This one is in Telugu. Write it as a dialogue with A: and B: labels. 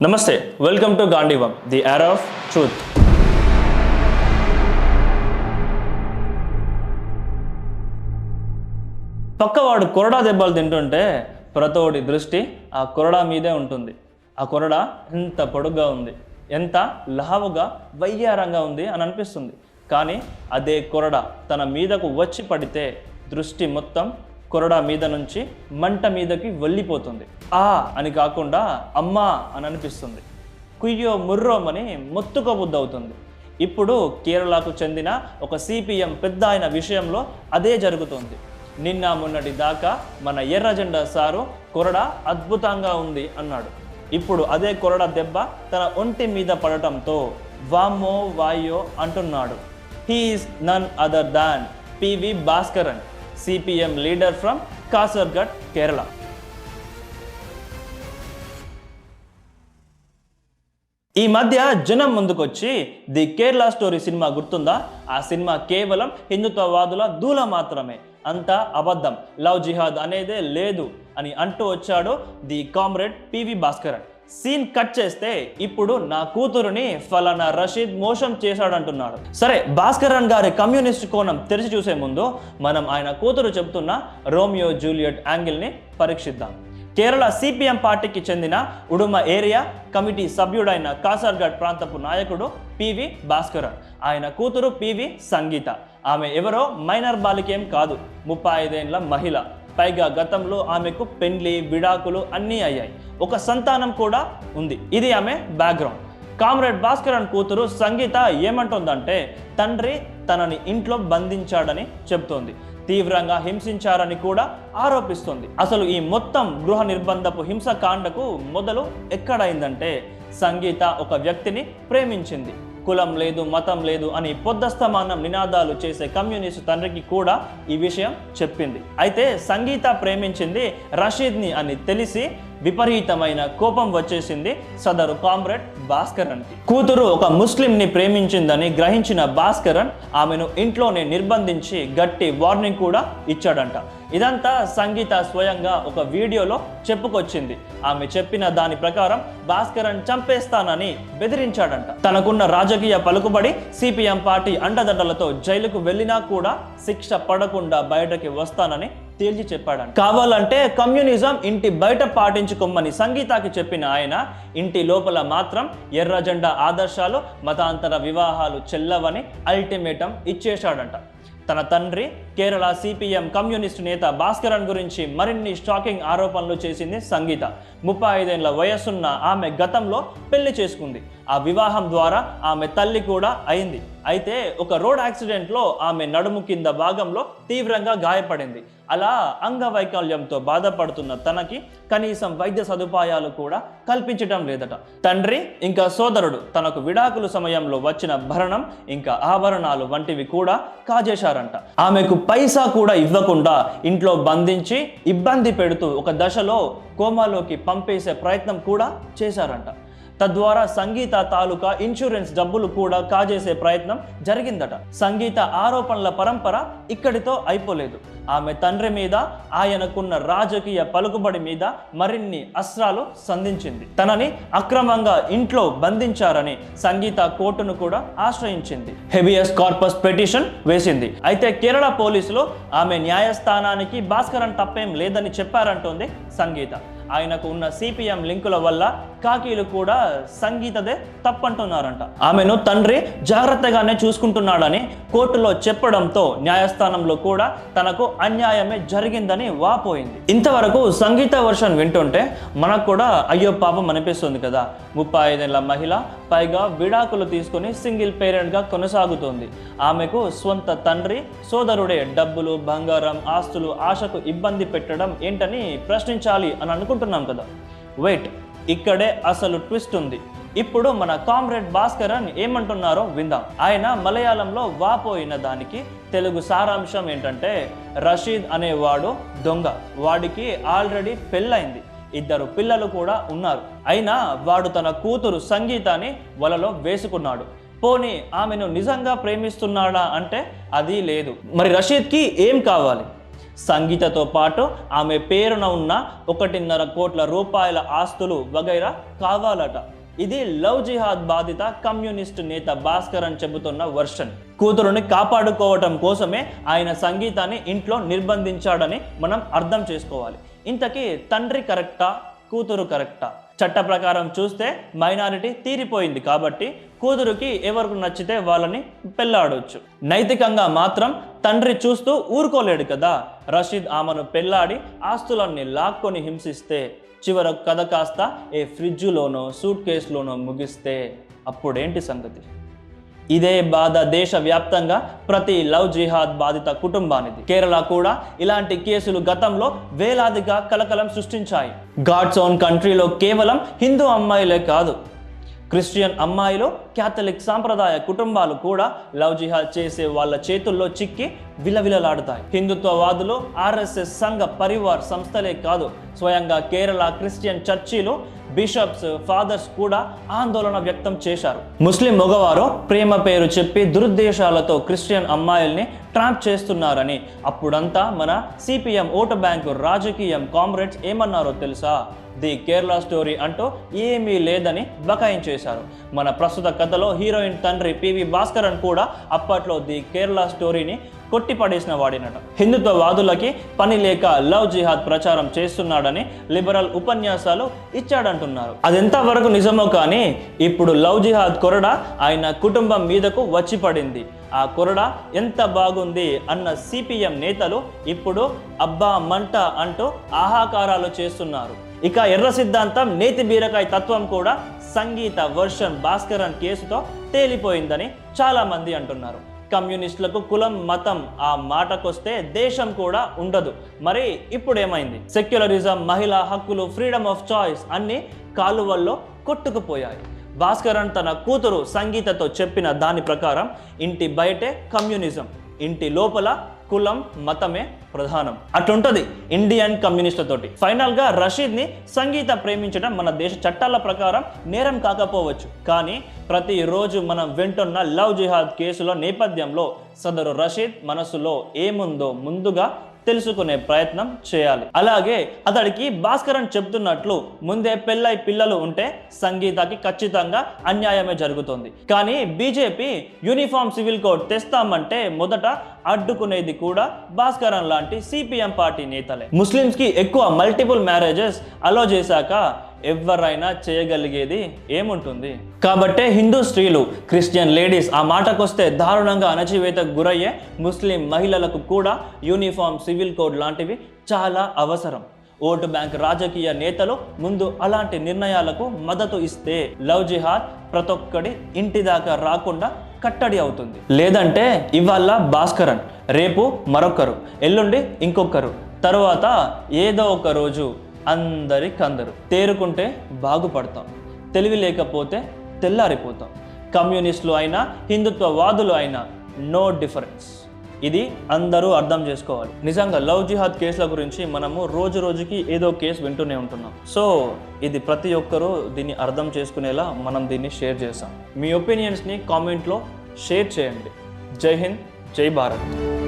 A: నమస్తే welcome to Gandeevam the era of truth పక్కవాడు కొరడా దెబ్బలు తింటుంటే ప్రతోడి దృష్టి ఆ కొరడా మీదే ఉంటుంది. ఆ కొరడా ఎంత పొడుగ్గా ఉంది ఎంత లావుగా వయ్యారంగా ఉంది అని అనిపిస్తుంది. కానీ అదే కొరడా తన మీదకు వచ్చి పడితే దృష్టి మొత్తం కొరడా మీద నుంచి మంట మీదకి వెళ్ళిపోతుంది. ఆ అని కాకుండా అమ్మా అని అనిపిస్తుంది. కుయ్యో ముర్రోమని మొత్తుకోబుద్ధి అవుతుంది ఇప్పుడు కేరళకు చెందిన ఒక సిపిఎం పెద్ద ఆయన విషయంలో అదే జరుగుతుంది. నిన్న మొన్నటి దాకా మన ఎర్ర జెండా సారు కొరడ అద్భుతంగా ఉంది అన్నాడు. ఇప్పుడు అదే కొరడ దెబ్బ తన ఒంటి మీద పడటంతో వామ్మో వాయో అంటున్నాడు. He is none other than PV Bhaskaran. CPM leader from Kasaragod Kerala. ఈ మధ్య జనం ముందుకొచ్చి ది కేరళ స్టోరీ సినిమా గుర్తుందా? ఆ సినిమా కేవలం హిందుత్వవాదుల దూల మాత్రమే. అంతా అబద్ధం. లవ్ జిహాద్ అనేదే లేదు అని అంటూ వచ్చాడు the comrade PV Bhaskaran. Scene cut చేస్తే ఇప్పుడు నా కూతురుని ఫలానా రషీద్ మోసం చేశాడంటున్నాడు. సరే భాస్కరన్ గారి కమ్యూనిస్ట్ కోణం తెరిచి చూసే ముందు మనం ఆయన కూతురు చెబుతున్న రోమియో జూలియట్ యాంగిల్ని పరీక్షిద్దాం. కేరళ సిపిఎం పార్టీకి చెందిన ఉడుమ ఏరియా కమిటీ సభ్యుడైన కాసర్గఢ్ ప్రాంతపు నాయకుడు పివి భాస్కరన్. ఆయన కూతురు పివి సంగీత. ఆమె ఎవరో మైనర్ బాలికేం కాదు ముప్పై ఐదేండ్ల మహిళ. పైగా గతంలో ఆమెకు పెండ్లి విడాకులు అన్నీ అయ్యాయి. ఒక సంతానం కూడా ఉంది. ఇది ఆమె బ్యాక్గ్రౌండ్ కామ్రేడ్ భాస్కరన్ కూతురు సంగీత ఏమంటుందంటే తండ్రి తనని ఇంట్లో బంధించాడని చెబుతోంది తీవ్రంగా హింసించారని కూడా ఆరోపిస్తుంది. అసలు ఈ మొత్తం గృహ నిర్బంధపు హింసకాండకు మొదలు ఎక్కడైందంటే సంగీత ఒక వ్యక్తిని ప్రేమించింది. కులం లేదు మతం లేదు అని పొద్దస్తమానం నినాదాలు చేసే కమ్యూనిస్ట్ తండ్రికి కూడా ఈ విషయం చెప్పింది. అయితే సంగీత ప్రేమించింది రషీద్ని అని తెలిసి విపరీతమైన కోపం వచ్చేసింది సదరు కామ్రేడ్ భాస్కరన్కి. కూతురు ఒక ముస్లింని ప్రేమించిందని గ్రహించిన భాస్కరన్ ఆమెను ఇంట్లోనే నిర్బంధించి గట్టి వార్నింగ్ కూడా ఇచ్చాడంట. ఇదంతా సంగీత స్వయంగా ఒక వీడియోలో చెప్పుకొచ్చింది. ఆమె చెప్పిన దాని ప్రకారం భాస్కరన్ చంపేస్తానని బెదిరించాడంట. తనకున్న రాజకీయ పలుకుబడి సిపిఎం పార్టీ అండదండలతో జైలుకు వెళ్ళినా కూడా శిక్ష పడకుండా బయటకి వస్తానని తేల్చి చెప్పాడంట. కావాలంటే కమ్యూనిజం ఇంటి బయట పాటించుకోమని సంగీతాకి చెప్పిన ఆయన ఇంటి లోపల మాత్రం ఎర్ర జెండా ఆదర్శాలు మతాంతర వివాహాలు చెల్లవని అల్టిమేటం ఇచ్చేశాడంట. తన తండ్రి కేరళ సిపిఎం కమ్యూనిస్ట్ నేత భాస్కరన్ గురించి మరిన్ని షాకింగ్ ఆరోపణలు చేసింది సంగీత. ముప్పై ఐదేళ్ళ వయస్సున్న ఆమె గతంలో పెళ్ళి చేసుకుంది. ఆ వివాహం ద్వారా ఆమె తల్లి కూడా అయింది. అయితే ఒక రోడ్ యాక్సిడెంట్లో ఆమె నడుము కింద భాగంలో తీవ్రంగా గాయపడింది. అలా అంగవైకల్యంతో బాధపడుతున్న తనకి కనీసం వైద్య సదుపాయాలు కూడా కల్పించటం లేదట. తండ్రి ఇంకా సోదరుడు తనకు విడాకుల సమయంలో వచ్చిన భరణం ఇంకా ఆభరణాలు వంటివి కూడా కాజేశారంట. ఆమెకు పైసా కూడా ఇవ్వకుండా ఇంట్లో బంధించి ఇబ్బంది పెడుతూ ఒక దశలో కోమాలోకి పంపేసే ప్రయత్నం కూడా చేశారంట. తద్వారా సంగీత తాలూకా ఇన్సూరెన్స్ డబ్బులు కూడా కాజేసే ప్రయత్నం జరిగిందట. సంగీత ఆరోపణల పరంపర ఇక్కడితో అయిపోలేదు. ఆమె తండ్రి మీద ఆయనకున్న రాజకీయ పలుకుబడి మీద మరిన్ని అస్త్రాలు సంధించింది. తనని అక్రమంగా ఇంట్లో బంధించారని సంగీత కోర్టును కూడా ఆశ్రయించింది. హెబియస్ కార్పస్ పిటిషన్ వేసింది. అయితే కేరళ పోలీసులు ఆమె న్యాయస్థానానికి భాస్కరన్ తప్పేం లేదని చెప్పారంటోంది సంగీత. ఆయనకు ఉన్న సిపిఎం లింకుల వల్ల కాకీలు కూడా సంగీతదే తప్పంటున్నారంట. ఆమెను తండ్రి జాగ్రత్తగానే చూసుకుంటున్నాడని కోర్టులో చెప్పడంతో న్యాయస్థానంలో కూడా తనకు అన్యాయమే జరిగిందని వాపోయింది. ఇంతవరకు సంగీత వర్షన్ వింటుంటే మనకు కూడా అయ్యో పాపం అనిపిస్తుంది కదా. ముప్పై ఐదేళ్ళ మహిళ పైగా విడాకులు తీసుకుని సింగిల్ పేరెంట్గా కొనసాగుతోంది. ఆమెకు స్వంత తండ్రి సోదరుడే డబ్బులు బంగారం ఆస్తులు ఆశకు ఇబ్బంది పెట్టడం ఏంటని ప్రశ్నించాలి అని అనుకుంటున్నాం కదా. వెయిట్ ఇక్కడే అసలు ట్విస్ట్ ఉంది. ఇప్పుడు మన కామ్రేడ్ భాస్కరన్ ఏమంటున్నారో విందాం. ఆయన మలయాళంలో వాపోయిన దానికి తెలుగు సారాంశం ఏంటంటే రషీద్ అనేవాడు దొంగ. వాడికి ఆల్రెడీ పెళ్ళైంది ఇద్దరు పిల్లలు కూడా ఉన్నారు. అయినా వాడు తన కూతురు సంగీతాన్ని వలలో వేసుకున్నాడు. పోనీ ఆమెను నిజంగా ప్రేమిస్తున్నాడా అంటే అది లేదు. మరి రషీద్కి ఏం కావాలి? సంగీతతో పాటు ఆమె పేరున ఉన్న ఒకటిన్నర కోట్ల రూపాయల ఆస్తులు వగైరా కావాలట. ఇది లవ్ జిహాద్ బాధిత కమ్యూనిస్ట్ నేత భాస్కర్ అని చెబుతున్న వర్షన్. కూతురుని కాపాడుకోవటం కోసమే ఆయన సంగీతాన్ని ఇంట్లో నిర్బంధించాడని మనం అర్థం చేసుకోవాలి. ఇంతకీ తండ్రి కరెక్టా? కూతురు కరెక్టా? చట్ట ప్రకారం చూస్తే మైనారిటీ తీరిపోయింది కాబట్టి కూతురుకి ఎవరికి నచ్చితే వాళ్ళని పెళ్ళాడొచ్చు నైతికంగా మాత్రం తండ్రి చూస్తూ ఊరుకోలేడు కదా. రషీద్ ఆమెను పెళ్ళాడి ఆస్తులన్నీ లాక్కొని హింసిస్తే చివరకు కథ కాస్త ఏ ఫ్రిడ్జ్లోనో సూట్ కేసులోనో ముగిస్తే అప్పుడేంటి సంగతి? ఇదే బాధ దేశవ్యాప్తంగా ప్రతి లవ్ జిహాద్ బాధిత కుటుంబానిది. కేరళ కూడా ఇలాంటి కేసులు గతంలో వేలాదిగా కలకలం సృష్టించాయి. గాడ్స్ ఓన్ కంట్రీలో కేవలం హిందూ అమ్మాయిలే కాదు క్రిస్టియన్ అమ్మాయిలు క్యాథలిక్ సాంప్రదాయ కుటుంబాలు కూడా లవ్ జిహాద్ చేసే వాళ్ళ చేతుల్లో చిక్కి విలవిలలాడుతాయి. హిందుత్వవాదులు ఆర్ఎస్ఎస్ సంఘ పరివార్ సంస్థలే కాదు స్వయంగా కేరళ క్రిస్టియన్ చర్చిలు బిషప్స్ ఫాదర్స్ కూడా ఆందోళన వ్యక్తం చేశారు. ముస్లిం మగవారు ప్రేమ పేరు చెప్పి దురుద్దేశాలతో క్రిస్టియన్ అమ్మాయిల్ని ట్రాప్ చేస్తున్నారని అప్పుడంతా మన సిపిఎం ఓటు బ్యాంకు రాజకీయం కామ్రేడ్స్ ఏమన్నారో తెలుసా? ది కేరళ స్టోరీ అంటూ ఏమీ లేదని బకాయించేశారు మన ప్రస్తుత కథలో హీరోయిన్ తండ్రి పివి భాస్కరన్ కూడా అప్పట్లో ది కేరళ స్టోరీని కొట్టిపడేసిన వాడినట. హిందుత్వవాదులకి పని లేక లవ్ జిహాద్ ప్రచారం చేస్తున్నాడని లిబరల్ ఉపన్యాసాలు ఇచ్చాడంటున్నారు. అదెంత వరకు నిజమో కానీ ఇప్పుడు లవ్ జిహాద్ కొరడ ఆయన కుటుంబం మీదకు వచ్చి పడింది. ఆ కొరడ ఎంత బాగుంది అన్న సిపిఎం నేతలు ఇప్పుడు అబ్బా మంట అంటూ ఆహాకారాలు చేస్తున్నారు. ఇక ఎర్ర సిద్ధాంతం నేతి బీరకాయ తత్వం కూడా సంగీత వర్షన్ భాస్కరన్ కేసుతో తేలిపోయిందని చాలా మంది అంటున్నారు. కమ్యూనిస్టులకు కులం మతం ఆ మాటకొస్తే దేశం కూడా ఉండదు. మరి ఇప్పుడు ఏమైంది సెక్యులరిజం మహిళా హక్కులు ఫ్రీడమ్ ఆఫ్ చాయిస్ అన్ని కాలువల్లో కొట్టుకుపోయాయి. భాస్కరన్ తన కూతురు సంగీతతో చెప్పిన దాని ప్రకారం ఇంటి బయటే కమ్యూనిజం ఇంటి లోపల కులం మతమే ప్రధానం. అట్లుంటది ఇండియన్ కమ్యూనిస్టులతోటి ఫైనల్గా రషీద్ని సంగీత ప్రేమించడం మన దేశ చట్టాల ప్రకారం నేరం కాకపోవచ్చు. కానీ ప్రతిరోజు మనం వింటున్న లవ్ జిహాద్ కేసుల నేపథ్యంలో సదరు రషీద్ మనసులో ఏముందో ముందుగా తెలుసుకునే ప్రయత్నం చేయాలి. అలాగే అతడికి భాస్కరన్ చెప్తున్నట్లు ముందే పెళ్ళై పిల్లలు ఉంటే సంగీతకి ఖచ్చితంగా అన్యాయమే జరుగుతుంది. కానీ బీజేపీ యూనిఫామ్ సివిల్ కోడ్ తెస్తామంటే మొదట అడ్డుకునేది కూడా భాస్కరన్ లాంటి సిపిఎం పార్టీ నేతలే. ముస్లిమ్స్కి ఎక్కువ మల్టిపుల్ మ్యారేజెస్ అలో చేశాక ఎవరైనా చేయగలిగేది ఏముంటుంది? కాబట్టే హిందూ స్త్రీలు క్రిస్టియన్ లేడీస్ ఆ మాటకొస్తే దారుణంగా అణచివేతకు గురయ్యే ముస్లిం మహిళలకు కూడా యూనిఫామ్ సివిల్ కోడ్ లాంటివి చాలా అవసరం. ఓటు బ్యాంక్ రాజకీయ నేతలు ముందు అలాంటి నిర్ణయాలకు మద్దతు ఇస్తే లవ్ జిహాద్ ప్రతి ఒక్కడి ఇంటి దాకా రాకుండా కట్టడి అవుతుంది. లేదంటే ఇవాళ భాస్కరన్ రేపు మరొకరు ఎల్లుండి ఇంకొకరు తరువాత ఏదో ఒక రోజు అందరికందరు. తేరుకుంటే బాగుపడతాం. తెలివి లేకపోతే తెల్లారిపోతాం. కమ్యూనిస్టులు అయినా హిందుత్వవాదులు అయినా నో డిఫరెన్స్ ఇది అందరూ అర్థం చేసుకోవాలి. నిజంగా లవ్ జిహాద్ కేసుల గురించి మనము రోజు రోజుకి ఏదో కేసు వింటూనే ఉంటున్నాం. సో ఇది ప్రతి ఒక్కరూ దీన్ని అర్థం చేసుకునేలా మనం దీన్ని షేర్ చేస్తాం మీ ఒపీనియన్స్ని కామెంట్లో షేర్ చేయండి. జై హింద్ జై భారత్.